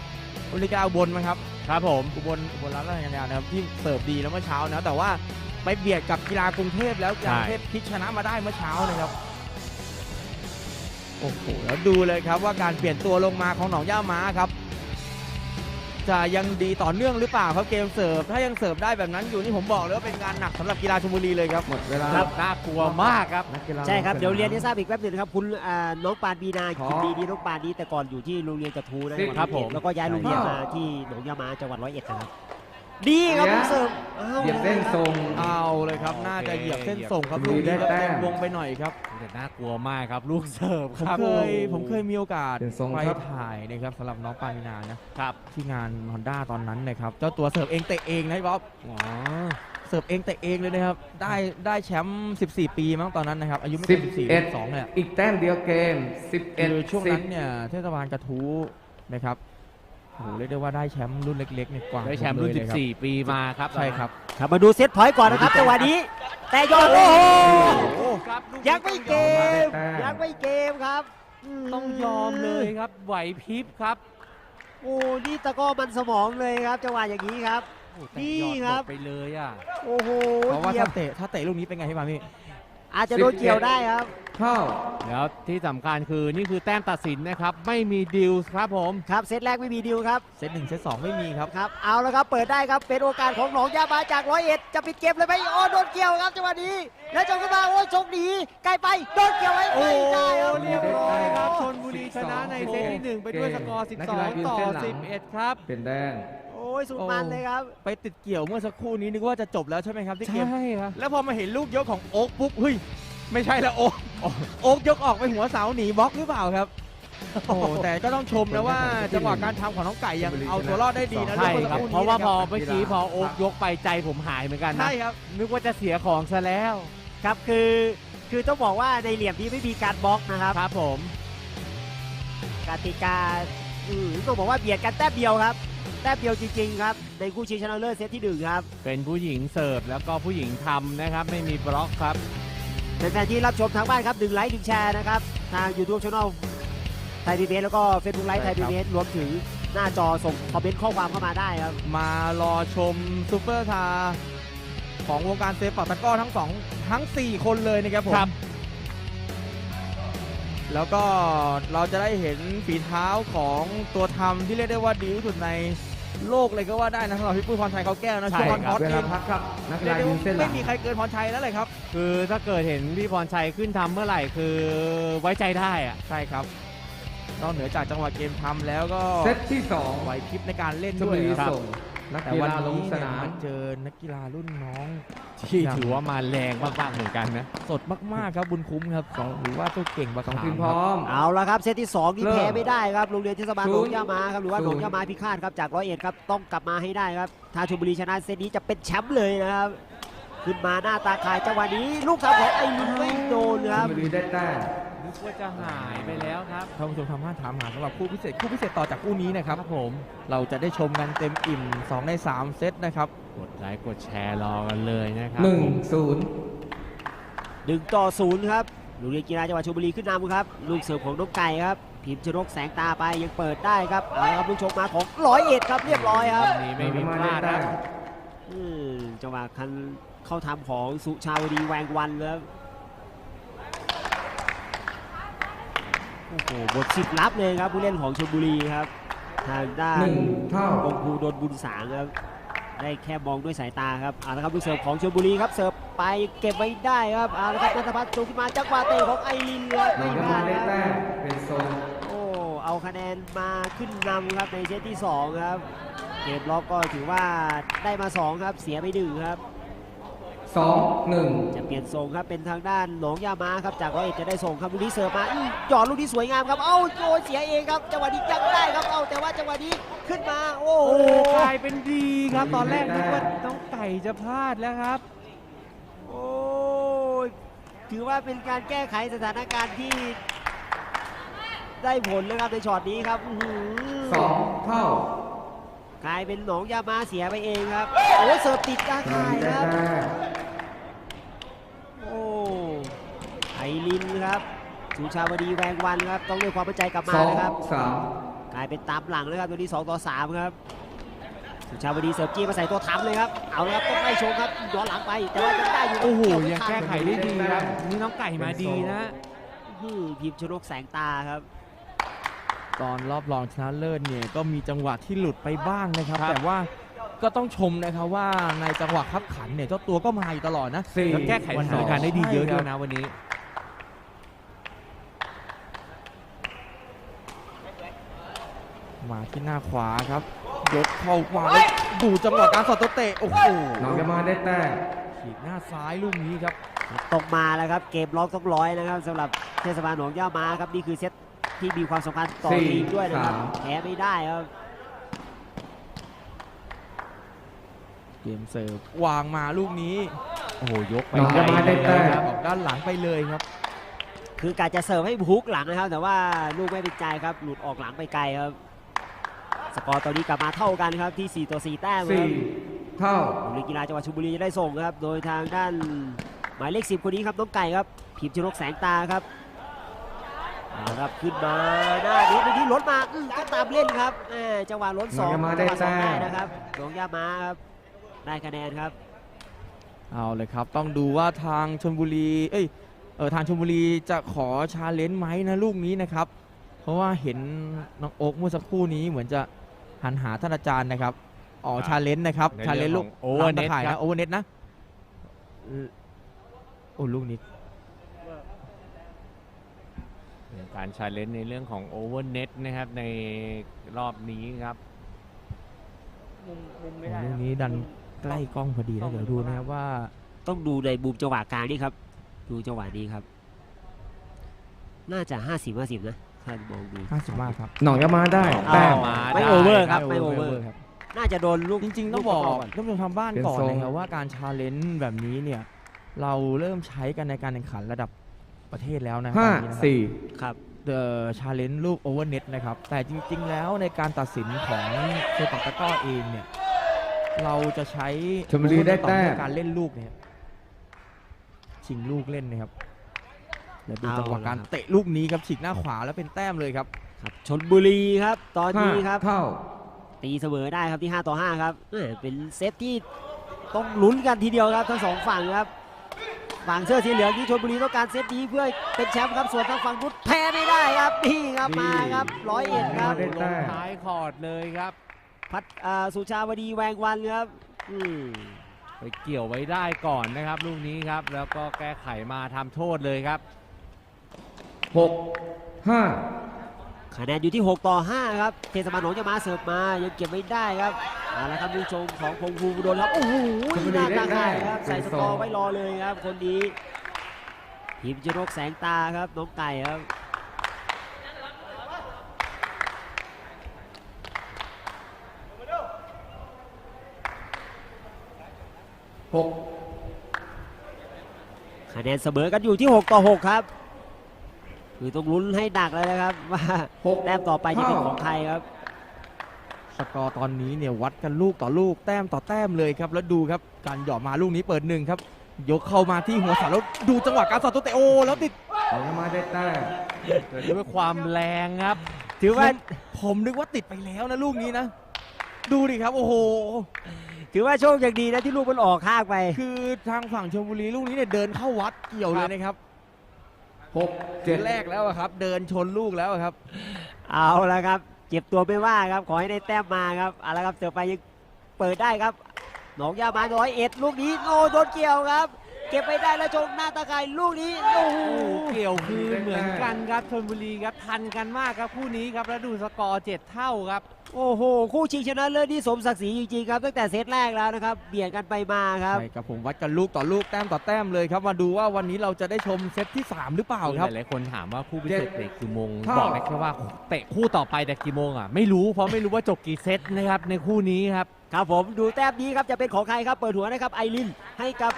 Speaker 4: โรงเรียนกีฬาอุบลมั้งครับ
Speaker 1: ครับผม
Speaker 4: อุบลอุบลรัตนยานะครับที่เสิร์ฟดีแล้วเมื่อเช้านะแต่ว่าไปเบียดกับกีฬากรุงเทพแล้วกีฬากรุงเทพพิชนะมาได้เมื่อเช้านะครับโอ้โหแล้วดูเลยครับว่าการเปลี่ยนตัวลงมาของหนองย่าม้าครับ จะยังดีต่อเนื่องหรือเปล่าครับเกมเสิร์ฟถ้ายังเสิร์ฟได้แบบนั้นอยู่นี่ผมบอกเลยว่าเป็นงานหนักสำหรับกีฬาชลบุรีเลยครับ
Speaker 5: หมดเวลา
Speaker 1: ครับ น่ากลัวมากครับ
Speaker 5: นักกีฬา
Speaker 3: ใช่ครับ
Speaker 5: ลงสนาม
Speaker 3: เดี๋ยวเรียนให้ทราบอีกแป๊บหนึงนะครับคุณอ่าน้องปานบีนา
Speaker 5: ขอ
Speaker 3: คุณดีดีน้องปานนี้แต่ก่อนอยู่ที่โรงเรียนกระทูนะ
Speaker 5: สิ
Speaker 3: จังหวัด
Speaker 1: ครับ
Speaker 3: ร้อยเอ็ด
Speaker 1: ผม
Speaker 3: แล้วก็ย้ายโรงเรียน
Speaker 5: ครับ
Speaker 3: มาที่หนองยามาจังหวัดร้อยเอ็ดนะครับ ดีครับ
Speaker 5: เดี๋ยว
Speaker 3: ลูกเสิร์ฟอ้าว
Speaker 5: เหยียบเส้นทรง
Speaker 4: เอาเลยครับ น่าจะเหยียบเส้นส่งครับ
Speaker 5: โอเค
Speaker 4: ลูกนี้ครับ
Speaker 5: ได้แต้
Speaker 4: เต็
Speaker 5: ม
Speaker 4: มวงไปหน่อยครับ
Speaker 1: แต่น่ากลัวมากครับ ลูกเสิร์ฟ
Speaker 4: ผม
Speaker 1: ครับ
Speaker 4: เคยผมเคยมีโอกาส
Speaker 5: เป็นทรง
Speaker 4: ไป
Speaker 5: ครับ
Speaker 4: ถ่ายนะครับสำหรับน้องปามินานะ
Speaker 1: ครับ
Speaker 4: ที่งานฮอนด้าตอนนั้นนะครับ เจ้าตัวเสิร์ฟเองเตะเองนะพี่บ๊อบ
Speaker 1: อ๋อ
Speaker 4: เสิร์ฟเองเตะเองเลยนะครับ ได้ได้แชมป์ 14 ปีมั้งตอนนั้นนะครับ อายุไม่
Speaker 5: สิ
Speaker 4: เกิ
Speaker 5: บ
Speaker 4: น14
Speaker 5: เอ็ด
Speaker 4: 12เนี่ย
Speaker 5: อีกแต้มเดียวเกม 11
Speaker 4: คือช่วงนั้น
Speaker 5: 10
Speaker 4: เนี่ยเทศบาลกระทู้นะครับ โอ้โหเรียกได้ว่าได้แชมป์รุ่นเล็กๆในกว่า
Speaker 1: ได้แชมป์รุ่น
Speaker 4: ผมเลยะคบ
Speaker 1: 14 ปีมาครับ
Speaker 4: ใช่ครับ
Speaker 3: ครับมาดูเซตพอยต์ก่อนนะครับจังหวะนี้ แต่ยอดโอ้โห
Speaker 1: ครับลูก
Speaker 3: ยังไม่เกม
Speaker 5: ได้แต้ม
Speaker 3: ยังไม่เกมครับ
Speaker 1: ต้องยอมเลยครับ ไหวพริบครับ
Speaker 3: โอ้นี่ตะกร้อมันสมองเลยครับจังหวะอย่างนี้ครับ
Speaker 1: โอ้แต่
Speaker 3: นี่
Speaker 1: ยอด
Speaker 3: ครับ
Speaker 1: หมดไปเลยอะ
Speaker 3: โอ้โห
Speaker 4: เพราะว่า
Speaker 3: เหยีย
Speaker 4: ถ้า
Speaker 3: บ
Speaker 4: เตะถ้าเตะลูกนี้เป็นไงพี่ปามี่
Speaker 3: อาจจะโดนเกี่ยวได้ครับ
Speaker 5: เข้า
Speaker 1: แล้วที่สำคัญคือนี่คือแต้มตัดสินนะครับ ไม่มีดิวส์ครับผม
Speaker 3: ครับเซตแรกไม่มีดิวครับ
Speaker 4: เซตหนึ่งเซตสองไม่มีครับ
Speaker 3: ครับ เอาแล้วครับเปิดได้ครับเป็นโอกาสของหนองยามาจากร้อยเอ็ดจะปิดเกมเลยไหมโอ้โดนเกี่ยวครับจังหวะนี้ แล้วจงขึ้นมาโอ้โชคดีใกล้ไปโดนเกี่ยวไว้ไม่ได้ครับ
Speaker 1: เรียบร้อยครับชนบุรีชนะในเซตที่หนึ่งไปด้วยสกอร์
Speaker 5: นักกีฬายืน
Speaker 1: 12 ต่อ
Speaker 5: เส้นหลัง
Speaker 1: 11 ครับ
Speaker 5: เป็นแดง
Speaker 3: โอ้ ยสุดมันเลยครับ
Speaker 4: ไปติดเกี่ยวเมื่อสักครู่นี้นึกว่าจะจบแล้วใช่ไหมครับที่เกม
Speaker 1: ใช่ครับ
Speaker 4: แล้วพอมาเห็นลูกยกของโอ๊กปุ๊บเฮ้ยไม่ใช่ละโอ๊กโอ๊กยกออกไปหัวเสาหนีบล็อกหรือเปล่าครับโอ้โหแต่ก็ต้องชมนะว่าจังหวะการทำของน้องไก่ยังเอาตัวรอดได้ดีนะ
Speaker 1: ใช่ครับ
Speaker 4: ลูก
Speaker 1: เพราะว่าพอ
Speaker 4: นี้น
Speaker 1: เมื่อกี้พอโอ๊กยกไปใจผมหายเหมือนกัน
Speaker 4: ค
Speaker 1: นะ
Speaker 4: ใช่ครับ
Speaker 1: นึกว่าจะเสียของซะแล้ว
Speaker 3: ครับคือคือต้องบอกว่าในเหลี่ยมนี้ไม่มีการบล็อกนะครับ
Speaker 1: ครับผม
Speaker 3: กติกาอืมต้องบอกว่าเบียดกันแต้มเดียวครับ แต้มเดียวจริงๆครับในคู่ชิงชนะเลิศเซตที่หนึ่งครับ
Speaker 1: เป็นผู้หญิงเสิร์ฟแล้วก็ผู้หญิงทำนะครับ ไม่มีบล็อกครับ
Speaker 3: แฟนๆที่รับชมทางบ้านครับดึงไลค์ดึงแชร์นะครับ ทาง YouTube Channel ไทยพีบีแล้วก็ Facebook ไลฟ์ไทยพีบีรวมถึงหน้าจอส่งคอมเมนต์ข้อความเข้ามาได้ครับ
Speaker 4: มารอชมซูเปอร์คาร์ของวงการเซฟปักตะกร้อทั้งสองทั้ง 4 คนเลยนะครับผม
Speaker 1: ครับ
Speaker 4: แล้วก็เราจะได้เห็นฝีเท้าของตัวทำที่เรียกได้ว่าดีที่สุดใน โลกเลยก็ว่าได้นะสำหรับพี่ปุ้ยพรชัยเขาแก้วนะ
Speaker 1: ใช่
Speaker 4: ช่วงวัน
Speaker 1: ครั
Speaker 4: ฮ
Speaker 1: บ
Speaker 4: อต
Speaker 5: เว
Speaker 4: เอ
Speaker 5: ลางพักครับนักกี
Speaker 4: เรีย
Speaker 5: ฬาก
Speaker 4: ได้
Speaker 5: ยื
Speaker 4: ว่าน
Speaker 5: เส้นหลั
Speaker 4: ไม่
Speaker 5: ง
Speaker 4: มีใครเกินพรชัยแล้วเลยครับ
Speaker 1: คือถ้าเกิดเห็นพี่พรชัยขึ้นทำเมื่อไหร่คือไว้ใจได้อะ
Speaker 4: ใช่ครับนอกเหนือจากจังหวะเกมทำแล้วก็
Speaker 5: เซตที่สอง
Speaker 4: ไหวพริบในการเล่น
Speaker 5: ชล
Speaker 4: ด้ว
Speaker 5: บุ
Speaker 4: ย
Speaker 5: รี
Speaker 4: ครับ
Speaker 5: ส่ง นัก
Speaker 4: แต่
Speaker 5: กี
Speaker 4: วัน
Speaker 5: ฬาลง
Speaker 4: นี้
Speaker 5: ส
Speaker 4: เนี่ย
Speaker 5: นาม
Speaker 4: มันเจอนักกีฬารุ่นน้อง
Speaker 1: ที่ถือว่ามาแรงมากๆเหมือนกันนะ
Speaker 4: สดมากๆครับบุญคุ้มครับสองหรือว่าตัวเก่งบัก
Speaker 5: สอง
Speaker 4: ขาม
Speaker 5: ทีมพ
Speaker 4: ค
Speaker 5: ร้
Speaker 4: รับ
Speaker 5: อม
Speaker 3: เอาละครับเซตที่2นี่
Speaker 5: เริ่ม
Speaker 3: แพ้ไม่ได้ครับโรงเรียนเทศบาลหน
Speaker 5: ศู
Speaker 3: อง
Speaker 5: นย์
Speaker 3: ยามาครับหรือว่าหน
Speaker 5: ศู
Speaker 3: อง
Speaker 5: นย์
Speaker 3: ยามาพิฆาตครับจากร้อยเอ็ดครับต้องกลับมาให้ได้ครับถ้าชลบุรีชนะเซตนี้จะเป็นแชมป์เลยนะครับขึ้นมาหน้าตาคายจังหวะนี้ลูกทำของไอรินไม่โดน
Speaker 5: ช
Speaker 3: ครั
Speaker 5: ล
Speaker 3: บ
Speaker 5: บุรีได้แต้ม
Speaker 1: นึ กว่าจะหายไปแล้วครับ
Speaker 4: ท่านผู้ชมทางบ้านถามหาสำหรับคู่พิเศษคู่พิเศษต่อจากคู่นี้นะครับ
Speaker 1: ครับผม
Speaker 4: เราจะได้ชมกันเต็มอิ่ม 2 ใน 3 เซตนะครับ
Speaker 1: กดไลค์กดแชร์รอกันเลยนะครับ
Speaker 5: หนึ่งศูนย์
Speaker 3: หนึ่งต่อศูนย์ครับโรงเรียนกีฬาจังหวัดชลบุรีขึ้นนำครับลูกเสิร์ฟของน้องไก่ครับพิมพ์ชนกแสงตาไปยังเปิดได้ครับเอาละครับลูกชกมาของร้อยเอ็ดครับเรียบร้อยครับ
Speaker 1: วันนี้ไม่มีพลาด
Speaker 5: ได้
Speaker 1: นะ
Speaker 5: แต้ม
Speaker 3: อืมจังหวะคันเข้าทำของสุชาวดีแวงวันครับ โอ้โหบทสิบลับเลยครับผู้เล่นของชลบุรีครับทางด้า
Speaker 5: ห
Speaker 3: น
Speaker 5: นึ่งเท่า
Speaker 3: องคูโดนบุญสางครับได้แค่มองด้วยสายตาครับเอาละครับลูกเสิร์ฟของชลบุรีครับเสิร์ฟไปเก็บไว้ได้ครับเอาละครับนัทพัฒน์จูงขึ้นมาจังหวะเตะของไอรินครับ
Speaker 5: หนอ
Speaker 3: ไม่
Speaker 5: งยา
Speaker 3: ได้
Speaker 5: มาได้
Speaker 3: ครับ
Speaker 5: แต้มเป็นโซน
Speaker 3: โอ้เอาคะแนนมาขึ้นนำครับในเซตที่ 2 ครับเกมล็อกก็ถือว่าได้มา 2 ครับเสียไปหนึ่งครับ
Speaker 5: สองหนึ่ง
Speaker 3: จะเปลี่ยนทรงครับเป็นทางด้านหนองยามาครับจากร้อยเอ็ดจะได้ส่งครับลูกนี้เสิร์ฟมาอื้อหยอดลูกนี้สวยงามครับเอ้าโจเสียเองครับจังหวะนี้ยังได้ครับเอ้าแต่ว่าจังหวะนี้ขึ้นมาโอ้
Speaker 1: โอ้
Speaker 3: โห
Speaker 1: กลายเป็นดีครับตอนแรกนึกว่าน้องไก่จะพลาดแล้วครับ
Speaker 3: โอ้ยถือว่าเป็นการแก้ไขสถานการณ์ที่ ได้ผลเลยครับในช็อตนี้ครับอื้อหือ
Speaker 5: สองเท่าก
Speaker 3: ลายเป็นหนองยามาเสียไปเองครับโอ้เสิร์ฟติดตา
Speaker 5: ชลบุ
Speaker 3: ข่าย
Speaker 5: รีได้
Speaker 3: ครับ
Speaker 5: แต้ม
Speaker 3: โอ้ไอรินครับ สุชาวดีแวงวันครับต้องด้วยความมั่นใจกลับมา
Speaker 5: สอง
Speaker 3: นะครับ
Speaker 5: สาม
Speaker 3: กลายเป็นตามหลังเลยครับตัวนี้2ต่อ3ครับสุชาวดีเสิร์ฟจี้มาใส่ตัวทำเลยครับเอาละครับต้องไล่ชงครับย้อนหลังไปแต่ว่ายังได้อยู่
Speaker 1: โอ้โห
Speaker 3: เกี่วม่
Speaker 1: ยัง
Speaker 3: ทัน
Speaker 1: แก้ไขได้ดีครับนี่น้องไก่มาดีนะ
Speaker 3: อื้อหือพิมพ์ชนกแสงตาครับ
Speaker 4: ตอนรอบรองชนะเลิศเนี่ยก็มีจังหวะที่หลุดไปบ้างนะครับ
Speaker 1: ครับ
Speaker 4: แต่ว่าก็ต้องชมนะครับว่าในจังหวะคับขันเนี่ยเจ้าตัวก็มาอยู่ตลอดนะ
Speaker 5: สี่
Speaker 1: แล้วแก้ไขสถานการณ์ได้ดีเยอะด้วยนะวันนี้
Speaker 4: มาที่หน้าขวาครับ ยกเข้าขวาแล้วดูจังหวะการสอดตัวเตะ โอ้โห
Speaker 5: หนองยามาได้แต้ม
Speaker 4: ฉีกหน้าซ้ายลูกนี้ครับ
Speaker 3: ตกมาแล้วครับ เกมล็อกต้องร้อยนะครับสำหรับเทศบาลหนองย่ามาครับ นี่คือเซตที่มีความสำคัญต่อ
Speaker 5: สี่
Speaker 3: ทีมด้วยนะครับ
Speaker 5: สาม
Speaker 3: แพ้ไม่ได้ครับ
Speaker 4: เกมเสิร์ฟวางมาลูกนี้
Speaker 1: โอ้โหยกไป
Speaker 5: หนองยามาได้แต้ม
Speaker 4: ออกด้านหลังไปเลยครับ
Speaker 3: คือกาจะเสิร์ฟให้ฮุกหลังนะครับ แต่ว่าลูกไม่เป็นใจครับ หลุดออกหลังไปไกลครับ สกอร์ตอนนี้กลับมาเท่ากันครับที่ 4 ต่อ 4 แต้มค
Speaker 5: สี่
Speaker 3: รับ
Speaker 5: เท่า
Speaker 3: โรงเรียนกีฬาจังหวัดชลบุรีจะได้ส่งครับ โดยทางด้านหมายเลข 10 คนนี้ครับน้องไก่ครับพิมพ์ชนกแสงตาครับเอาครับขึ้นมาหน้านี้ที่ล้นมาอื้อก็ตามเล่นครับแหม่จังหวะล้นสอง
Speaker 5: หนองยามาได้
Speaker 3: จังหวะสอง
Speaker 5: แต้ม
Speaker 3: ได้นะครับหนองยามาครับได้คะแนนครับ
Speaker 4: เอาเลยครับ ต้องดูว่าทางชลบุรี เอ้ยเออทางชลบุรีจะขอชาเลนจ์ไหมนะลูกนี้นะครับ เพราะว่าเห็นน้องโอ๊กเมื่อสักครู่นี้เหมือนจะ หันหาท่านอาจารย์นะครับอ๋อ
Speaker 1: ครับ
Speaker 4: ชาเลนจ์นะครับ
Speaker 1: ใน
Speaker 4: ชาเลนจ์
Speaker 1: เรื่
Speaker 4: ลู
Speaker 1: อกงของ overnet
Speaker 4: ตามตะข่าย
Speaker 1: ครั
Speaker 4: นะ
Speaker 1: บ
Speaker 4: โอเวอร์เน็ตนะเออโอ้ลูกนี้
Speaker 1: การชาเลนจ์ในเรื่องของโอเวอร์เน็ตนะครับในรอบนี้ครับ
Speaker 4: โอ้ลูกนี้ดันใกล้กล้องพอดีแล้วเดี๋ยวดูนะครับว่า
Speaker 3: ต้องดูในมุมจังหวะกลางนี่ครับ ดูจังหวะนี้ครับ น่าจะ 50 50 นะ ถ้ามองดู
Speaker 4: 50มากครับ
Speaker 5: หนองยามาได้
Speaker 3: อ้าว
Speaker 5: แต้ม
Speaker 1: มา
Speaker 3: ไม่
Speaker 1: ได้
Speaker 3: โอเวอร์ครับ
Speaker 4: ไม่
Speaker 3: ไม่โอ
Speaker 4: โอ
Speaker 3: เว
Speaker 4: เว
Speaker 3: อ
Speaker 4: อ
Speaker 3: ร์
Speaker 4: ร์ ครับ
Speaker 3: น่าจะโดนลูก
Speaker 4: จริงๆ
Speaker 3: ลู
Speaker 4: ต้องบอก
Speaker 3: ประน
Speaker 4: ท่านผู้ชมทางบ้าน
Speaker 5: เป็น
Speaker 4: ก่อน
Speaker 5: ทรง
Speaker 4: นะครับว่าการชาเลนจ์แบบนี้เนี่ย เราเริ่มใช้กันในการแข่งขันระดับประเทศแล้วนะ
Speaker 5: ห้า
Speaker 4: ตอนนี้นะครับ
Speaker 5: สี่
Speaker 3: ครับ
Speaker 4: เดอะชาเลนจ์ลูกโอเวอร์เน็ตนะครับ แต่จริงๆแล้วในการตัดสินของเซปักตะกร้อเองเนี่ย เราจะใช้
Speaker 5: ชลบุรีได้แต้ม
Speaker 4: ในการเล่นลูกเนี่ยชิงลูกเล่นนะครับ แล้วดูจังหวะการ
Speaker 3: เอาละครับ
Speaker 4: เตะลูกนี้ครับฉีกหน้าขวาแล้วเป็นแต้มเลยครับ
Speaker 3: ครับชนบุรีครับ ตอน
Speaker 5: ห้า
Speaker 3: นี้ครับ
Speaker 5: เท่า
Speaker 3: ตีเสมอได้ครับที่ 5 ต่อ 5 ครับเอ้ยเป็นเซตที่ต้องลุ้นกันทีเดียวครับทั้งสองฝั่งครับฝั่งเสื้อสีเหลืองที่ชลบุรีต้องการเซตนี้เพื่อเป็นแชมป์ครับส่วนทางฝั่งพุทธแพ้ไม่ได้ครับนี่ครับมาครับร้อยเอ็ดครับ
Speaker 5: ได้
Speaker 1: ล
Speaker 5: แต้
Speaker 1: ง
Speaker 5: ม
Speaker 1: ท้ายคอร์ดเลยครับ
Speaker 3: พัดอ่าสุชาวดีแวงวันครับอืม
Speaker 1: ไปเกี่ยวไว้ได้ก่อนนะครับลูกนี้ครับ แล้วก็แก้ไขมาทำโทษเลยครับ
Speaker 5: หกห้า
Speaker 3: คะแนนอยู่ที่ 6 ต่อ 5 ครับ เทศบาลหนองจะมาเสิร์ฟมา ยังเก็บไม่ได้ครับเอาละครับลูกชมของพงภูมิโดนครับ โอ้โหหน้าตาข่ายครับ ใส่สกอร์ไว้รอเลยครับ คนนี้ทีมจรกแสงตาครับ น้องไก่ครับ
Speaker 5: หก
Speaker 3: คะแนนเสมอกันอยู่ที่ 6 ต่อ 6 ครับ คือต้องลุ้นให้ดักเลยนะครับว่า
Speaker 5: หก
Speaker 3: แต้มต่อไปจะเป็นของใครครับ
Speaker 4: สกอร์ตอนนี้เนี่ยวัดกันลูกต่อลูกแต้มต่อแต้มเลยครับแล้วดูครับการหย่อมาลูกนี้เปิดหนึ่งครับยกเข้ามาที่หัวเสาแล้วดูจังหวะการสอดตัวเตะโอ้แล้วติด
Speaker 5: หนองยามาได้แต้ม
Speaker 1: เกิดด้วยความแรงครับ
Speaker 3: ถือว่า
Speaker 4: ผมนึกว่าติดไปแล้วนะลูกนี้นะ ดูดิครับโอ้โห
Speaker 3: ถือว่าโชคอย่างดีนะที่ลูกมันออกข้างไป
Speaker 4: คือทางฝั่งชลบุรีลูกนี้เนี่ยเดินเข้าวัดเกี่ยวเลยนะครับ
Speaker 5: หกเจ็ด
Speaker 4: แรกแล้วอะครับ เดินชนลูกแล้วอะครับ
Speaker 3: เอาละครับ เจ็บตัวไม่ว่าครับ ขอให้ได้แต้มมาครับเอาละครับเสือไปยังเปิดได้ครับ หนองยามาร้อยเอ็ดลูกนี้โอ้โดนเกี่ยวครับ เก็บไปได้แล้วชงหน้าตาไก่ลูกนี้โอ้โห
Speaker 1: โอ้โหเกี่ยวคืนเหมือนกันครับชนบุรีครับทันกันมากครับคู่นี้ครับแล้วดูสกอร์เจ็ดเท่าครับ
Speaker 3: โอ้โห คู่ชิงชนะเลิศที่สมศักดิ์ศรีจริงๆครับตั้งแต่เซตแรกแล้วนะครับเบียดกันไปมาครับ
Speaker 4: ใช่ครับผมวัดกันลูกต่อลูกแต้มต่อแต้มเลยครับมาดูว่าวันนี้เราจะได้ชมเซตที่ 3 หรือเปล่าครับ
Speaker 1: หลายๆคนถามว่าคู่พิเศษเตะกี่โมง
Speaker 5: เท่า
Speaker 1: บอกได้แค่ว่าเตะคู่ต่อไปแต่กี่โมงอะไม่รู้เพราะไม่รู้ว่าจบกี่เซตนะครับในคู่นี้ครับ
Speaker 3: ครับผมดูแต้มนี้ครับจะเป็นของใครครับเปิดหัวนะครับไอรินให้กับ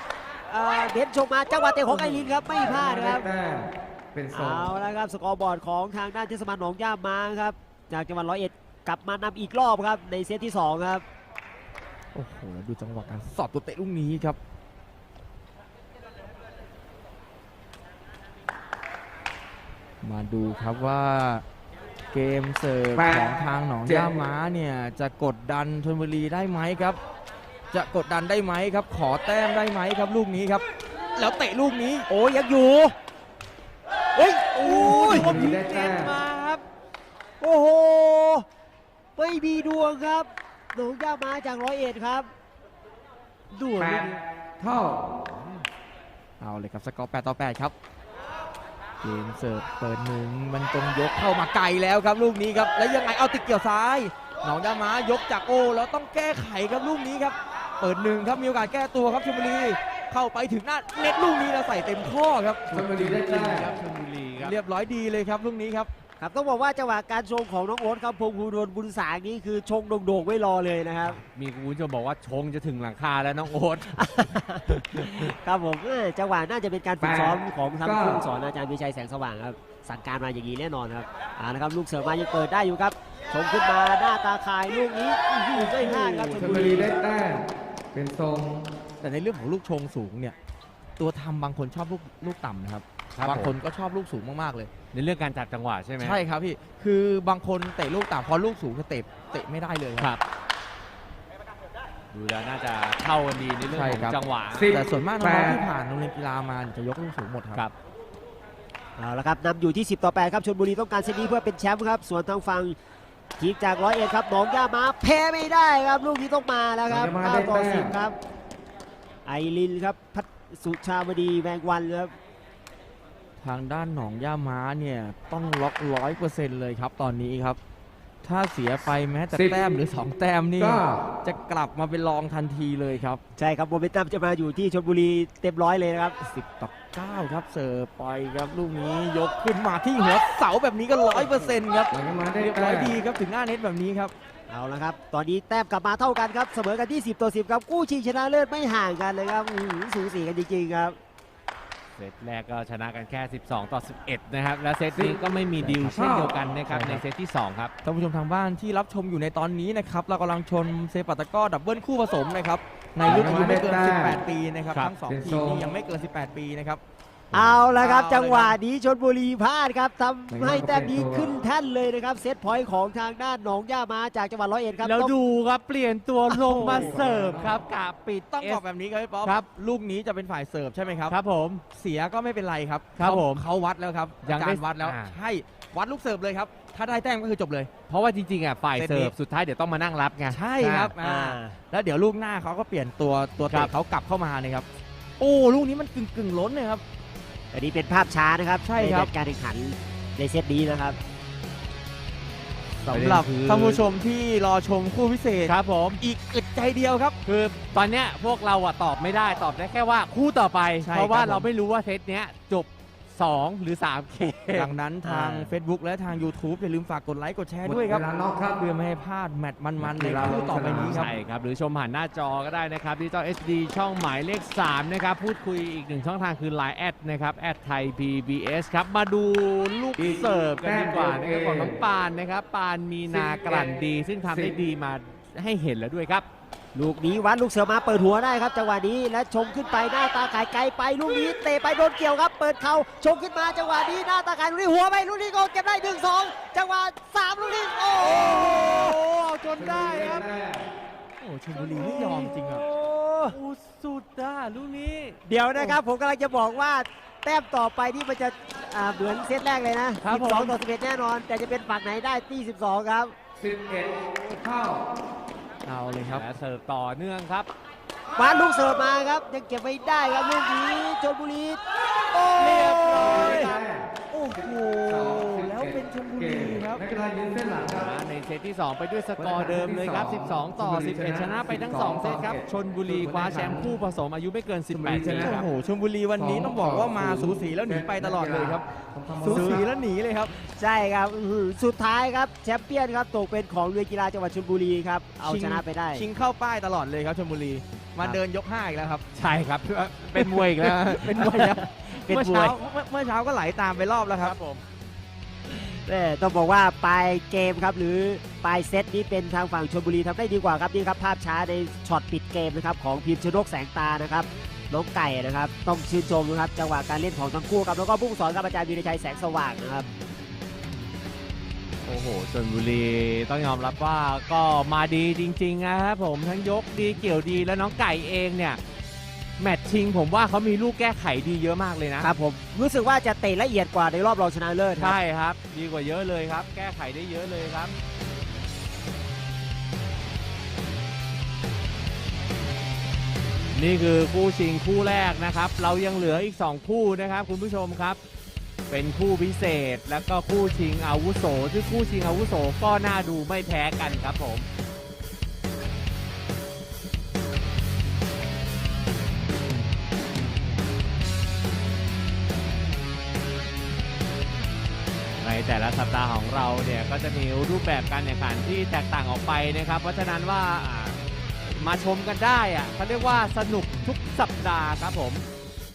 Speaker 3: เอ่อเบนชงมาจังหวะเตะของไอรินครับไม่พลาดครับ
Speaker 5: ได้แต้มเป็นสอง
Speaker 3: เอาละครับสกอร์บอร์ดของทางด้านเทศบาลหนองย่ามาครับจากจังหวัดร้อยเอ็ด กลับมานำอีกรอบครับในเซตที่2ครับ
Speaker 4: โอ้โหแล้วดูจังหวะการสอดตัวเตะลูกนี้ครับมาดูครับว่าเกมเสิร์ฟ
Speaker 5: แปด
Speaker 4: ของทางหนอง
Speaker 5: เจ็ด
Speaker 4: ย่าม้าเนี่ยจะกดดันชลบุรีได้ไหมครับ จะกดดันได้ไหมครับ ขอแต้มได้ไหมครับลูกนี้ครับ แล้วเตะลูกนี้
Speaker 3: โอ้ยังอยู่เฮ้ยโอ้ย
Speaker 5: ชลบุรีได้แต้ม
Speaker 3: มาครับ โอ้โห ไม่มีดวงครับหนองย่ามาจากร้อยเอ็ดครับดวง
Speaker 5: แป
Speaker 3: ไม่
Speaker 5: ด
Speaker 3: มี
Speaker 5: เท่า
Speaker 4: เอาเลยครับสกอร์8ต่อ8ครับเกมเสิร์ฟเปิดหนึ่งมันจงยกเข้ามาไกลแล้วครับลูกนี้ครับแล้วยังไงเอาติดเกี่ยวซ้ายหนองยามายกจากโอแล้วต้องแก้ไขครับลูกนี้ครับ เปิดหนึ่งครับมีโอกาสแก้ตัวครับชลบุรีเข้าไปถึงหน้าเน็ตลูกนี้แล้วใส่เต็มข้อครับ
Speaker 5: ชลบุรีได้แต้ม
Speaker 1: ครับชลบุรีครับ
Speaker 4: เรียบร้อยดีเลยครับลูกนี้ครับ
Speaker 3: ครับต้องบอกว่าจังหวะการชงของน้องโอ๊ตครับพงภูดลบุญสางนี่คือชงโด่งๆไม่รอเลยนะครับ
Speaker 1: มีคุณผู้ชมบอกว่าชงจะถึงหลังคาแล้วน้องโอ๊ต
Speaker 3: ครับผมเออจังหวะน่าจะเป็นการฝึก
Speaker 5: แปด
Speaker 3: ซ้อมของทาง
Speaker 5: เก้า
Speaker 3: ผู้สอนอาจารย์วิชัยแสงสว่างครับสั่งการมาอย่างนี้แน่นอนครับอ่านะครับลูกเสือมายังเปิดได้อยู่ครับชงขึ้นมาหน้าตาคายลูกนี้อื้อหือไม่พลาดครับช
Speaker 5: ช
Speaker 3: ล
Speaker 5: ล
Speaker 3: บุ
Speaker 5: บุ
Speaker 3: รี
Speaker 5: รีได้แต้มเป็นทรง
Speaker 4: แต่ในเรื่องของลูกชงสูงเนี่ยตัวทำบางคนชอบลูกลูกต่ำนะครับ
Speaker 1: ครับ
Speaker 4: บางคน
Speaker 1: ผม
Speaker 4: ก็ชอบลูกสูงมากๆเลย
Speaker 1: ในเรื่องการจัดจังหวะใช่ไหม
Speaker 4: ใช่ครับพี่ คือบางคนเตะลูกต่ำพอลูกสูงจะเตะเตะไม่ได้เลยครับ
Speaker 1: ครับดูแล้วน่าจะเข้ากันดีในเรื่อง
Speaker 4: ใช่
Speaker 1: ของ
Speaker 4: ครับ
Speaker 1: จังหวะ
Speaker 5: สิบ
Speaker 4: แต่ส่วนมาก
Speaker 5: แป
Speaker 4: น้อง
Speaker 5: ด
Speaker 4: ๆที่ผ่านโรงเรียนกีฬามาจะยกลูกสูงหมดครับ
Speaker 1: ครับ
Speaker 3: เอาละครับนำอยู่ที่ 10 ต่อ 8 ครับชลบุรีต้องการเซตนี้เพื่อเป็นแชมป์ครับ ส่วนทางฝั่งทีมจากร้อยเอ็ดครับหนองย่ามาแพ้ไม่ได้ครับ ลูกนี้ต้องมาแล้วครับ
Speaker 5: หนองย่ามาได้
Speaker 3: 9ต่อ
Speaker 5: แต้ม
Speaker 3: 10 ครับ ไอรินครับพัทสุชาวดีแวงวันครับ
Speaker 4: ทางด้านหนองย่าม้าเนี่ยต้องล็อกร้อยเปอร์เซ็นต์เลยครับตอนนี้ครับ ถ้าเสียไปแม้แต่
Speaker 5: สิบ
Speaker 4: แต้มหรือ2แต้มนี่
Speaker 5: เก้า
Speaker 4: จะกลับมาเป็นรองทันทีเลยครับ
Speaker 3: ใช่ครับโมเมนตัมจะมาอยู่ที่ชลบุรีเต็มร้อยเลยนะครับ
Speaker 4: 10ต่อ9ครับเสิร์ฟไปครับลูกนี้ยกขึ้นมาที่หัวเสาแบบนี้ก็ร้อยเปอร์เซ็นต์ครับ
Speaker 5: หนองยามาได้
Speaker 4: เรียบ
Speaker 5: แต้
Speaker 4: ร้อย
Speaker 5: ม
Speaker 4: ดีครับถึงหน้าเน็ตแบบนี้ครับ
Speaker 3: เอาละครับ ตอนนี้แต้มกลับมาเท่ากันครับ เสมอกันที่ 10 ต่อ 10 ครับ กู้ชิงชนะเลิศไม่ห่างกันเลยครับอื้อหือสูสีกันจริงๆครับ
Speaker 1: เซตแรกก็ชนะกันแค่ 12 ต่อ 11 นะครับ และเซตนี้ก็ไม่มีดิวเช่นเดียวกันนะครับ ในเซตที่ 2 ครับ
Speaker 4: ท่านผู้ชมทางบ้านที่รับชมอยู่ในตอนนี้นะครับ เรากำลังชมเซปัตตะกร้อดับเบิลคู่ผสมนะครับ ในรุ่นอายุไม่เกิน 18 ปีนะครับ
Speaker 1: ครับ
Speaker 4: ทั้งสองทีมนี้ยังไม่เกิน 18 ปีนะครับ
Speaker 3: เอาละครับ
Speaker 4: เอาเลย
Speaker 3: จังหวะนี้ชนบุรีพลาดครับทำให้แต้มนี้ขึ้นแท่นเลยนะครับ เซตพอยต์ของทางด้านหนองย่ามาจากจังหวัดร้อยเอ็ดครับ
Speaker 1: แล้ว
Speaker 3: ต้อง
Speaker 1: ดูครับเปลี่ยนตัวลงมาเสิร์ฟครับกะปิด
Speaker 4: ต้อง
Speaker 1: เอ
Speaker 4: บอก
Speaker 1: ส
Speaker 4: แบบนี้ครับพี่ป๊อป
Speaker 1: ครับ
Speaker 4: ลูกนี้จะเป็นฝ่ายเสิร์ฟใช่ไหมครับ
Speaker 1: ครับผม
Speaker 4: เสียก็ไม่เป็นไรครับ
Speaker 1: ครับ
Speaker 4: เขา
Speaker 1: ผม
Speaker 4: เขาวัดแล้วครับ
Speaker 1: ยัง
Speaker 4: การ
Speaker 1: ได้
Speaker 4: วัดแล้ว
Speaker 1: อ่า
Speaker 4: ใช่วัดลูกเสิร์ฟเลยครับ ถ้าได้แต้มก็คือจบเลย
Speaker 1: เพราะว่าจริงๆอะฝ่าย
Speaker 4: เซต
Speaker 1: เสิ
Speaker 4: นี้
Speaker 1: ร์ฟสุดท้ายเดี๋ยวต้องมานั่งรับไง
Speaker 4: ใช่ครับ
Speaker 3: อ่า
Speaker 4: อ่าแล้วเดี๋ยวลูกหน้าเขาก็เปลี่ยนตัวตัว
Speaker 1: ครั
Speaker 4: เตะ
Speaker 1: บ
Speaker 4: เขากลับเข้ามาเนี่ยครับ โอ้ลูกนี้มันกึ่งกึ่งๆล้นเลยครับ
Speaker 3: อันนี้เป็นภาพช้านะครับ
Speaker 4: ใช่ครับ
Speaker 3: นการแข่งขันในเซตนี้นะครับ
Speaker 4: สำหรับ
Speaker 1: ประเด็นคือ
Speaker 4: ท่านผู้ชมที่รอชมคู่พิเศษ
Speaker 1: ครับผม
Speaker 4: อีกอึดใจเดียวครับ
Speaker 1: คือตอนเนี้ยพวกเราอะตอบไม่ได้ตอบได้แค่ว่าคู่ต่อไป
Speaker 4: ใช่
Speaker 1: เพราะว่า
Speaker 4: ครับผม
Speaker 1: เราไม่รู้ว่าเซตเนี้ยจบ 2 หรือ3เกม
Speaker 4: ดังนั้นทาง
Speaker 3: อ่า
Speaker 4: Facebook และทาง YouTube อย่าลืมฝากกดไลค์กดแชร์ด้วยครับ
Speaker 5: เวลานอกครับ
Speaker 4: เพื่อไม่ให้พลาดแมตช์มันๆในคู่ต่อไปนี้ครับ
Speaker 1: ใช่ครับ หรือชมผ่านหน้าจอก็ได้นะครับดิจิตอล HD ช่องหมายเลข 3 นะครับ พูดคุยอีกหนึ่งช่องทางคือ Line แอดนะครับแอดไทย PBS ครับ มาดูลูกเสิร์ฟกันดีกว่านะครับของน้องปานนะครับ ปานมีนากลั่นดี ซึ่งทำได้ดีมาให้เห็นแล้วด้วยครับ
Speaker 3: ลูกนี้วัดลูกเสือมาเปิดหัวได้ครับจังหวะนี้และชงขึ้นไปหน้าตาขายไกลไปลูกนี้เตะไปโดนเกี่ยวครับ เปิดเข่าชงขึ้นมาจังหวะนี้หน้าตาขายลูกนี้หัวไปลูกนี้ก็เก็บได้หนึ่งสองจังหวะสามลูกนี้โอ้โห
Speaker 1: เอาจนได้ครับ
Speaker 4: โอ้ชลบุรีไม่ยอมจริงครับ
Speaker 1: โอ้สุดอะลูกนี้
Speaker 3: เดี๋ยวนะครับผมกำลังจะบอกว่าแต้มต่อไปที่มันจะอ่าเหมือนเซตแรกเลยนะครับ
Speaker 1: ผม
Speaker 3: 12ต่อ11 แน่นอน แต่จะเป็นฝั่งไหนได้ที่ 12 ครับ
Speaker 5: สิบเอ็ดเข้า
Speaker 4: เอาเลยครับ
Speaker 1: และเสิร์ฟต่อเนื่องครับ
Speaker 3: วัดลูกเสิร์ฟมาครับยังเก็บไว้ได้ครับลูกนี้ชลบุรีโอ้
Speaker 1: เรียบร้อย
Speaker 3: ครับ
Speaker 4: โอ้โหแล้วเป็นชลบุรีครับ
Speaker 5: นักกีฬายืนเส้นหลังครับ
Speaker 1: ในเซตที่ 2 ไปด้วยสกอร์เดิมเลยครับ 12 ต่อ 11 ชนะไปทั้ง 2 เซตครับ ชนบุรีคว้าแชมป์คู่ผสมอายุไม่เกิน 18ปีค
Speaker 4: โอ้
Speaker 1: รับ
Speaker 4: โหชลบุรีวันนี้ต้องบอกว่ามาสูสีแล้วหนีไปตลอดเลยครับ สูสีแล้วหนีเลยครับ
Speaker 3: ใช่ครับอื้อหือสุดท้ายครับแชมเปี้ยนครับตกเป็นของเรือกีฬาจังหวัดชลบุรีครับ เอา
Speaker 4: ชิง
Speaker 3: ชนะไปได้
Speaker 4: ชิงเข้าป้ายตลอดเลยครับชลบุรี มา
Speaker 3: ครับ
Speaker 4: เดินยกห้าอีกแล้วครับ
Speaker 1: ใช่ครับ เป็นมวยอีกแล้ว
Speaker 4: เป็นมวยแล้ว
Speaker 3: เป็น
Speaker 4: เมื่อ
Speaker 3: มว
Speaker 4: เช้ายเมื่อเมื่อเช้าก็ไหลตามไปรอบแล้วครับ
Speaker 1: ผม
Speaker 3: แม่ต้องบอกว่าปลายเกมครับ หรือปลายเซตนี้เป็นทางฝั่งชลบุรีทำได้ดีกว่าครับนี่ครับภาพช้าในช็อตปิดเกมนะครับของพิมพ์ชนกแสงตานะครับน้องไก่นะครับต้องชื่นชมนะครับจังหวะการเล่นของทั้งคู่ครับแล้วก็พุ่งสอนกับอาจารย์วีรชัยแสงสว่างนะครับ
Speaker 1: โอ้โหชนบุรีต้องยอมรับว่าก็มาดีจริง ๆ นะครับผมทั้งยกดีเกี่ยวดีแล้วน้องไก่เองเนี่ย แมตช์ชิงผมว่าเขามีลูกแก้ไขดีเยอะมากเลยนะ
Speaker 3: ครับผมรู้สึกว่าจะเตะละเอียดกว่าในรอบรองชนะเลิศครับ
Speaker 1: ใช่ครับ ดีกว่าเยอะเลยครับ แก้ไขได้เยอะเลยครับ นี่คือคู่ชิงคู่แรกนะครับ เรายังเหลืออีก 2 คู่นะครับ คุณผู้ชมครับ เป็นคู่พิเศษแล้วก็คู่ชิงอาวุโสซึ่งคู่ชิงอาวุโสก็น่าดูไม่แพ้กันครับผม สัปดาห์ของเราเนี่ยก็จะมีรูปแบบการแข่งขันที่แตกต่างออกไปนะครับ เพราะฉะนั้นว่าอ่ามาชมกันได้อะเขาเรียกว่าสนุกทุกสัปดาห์ครับผม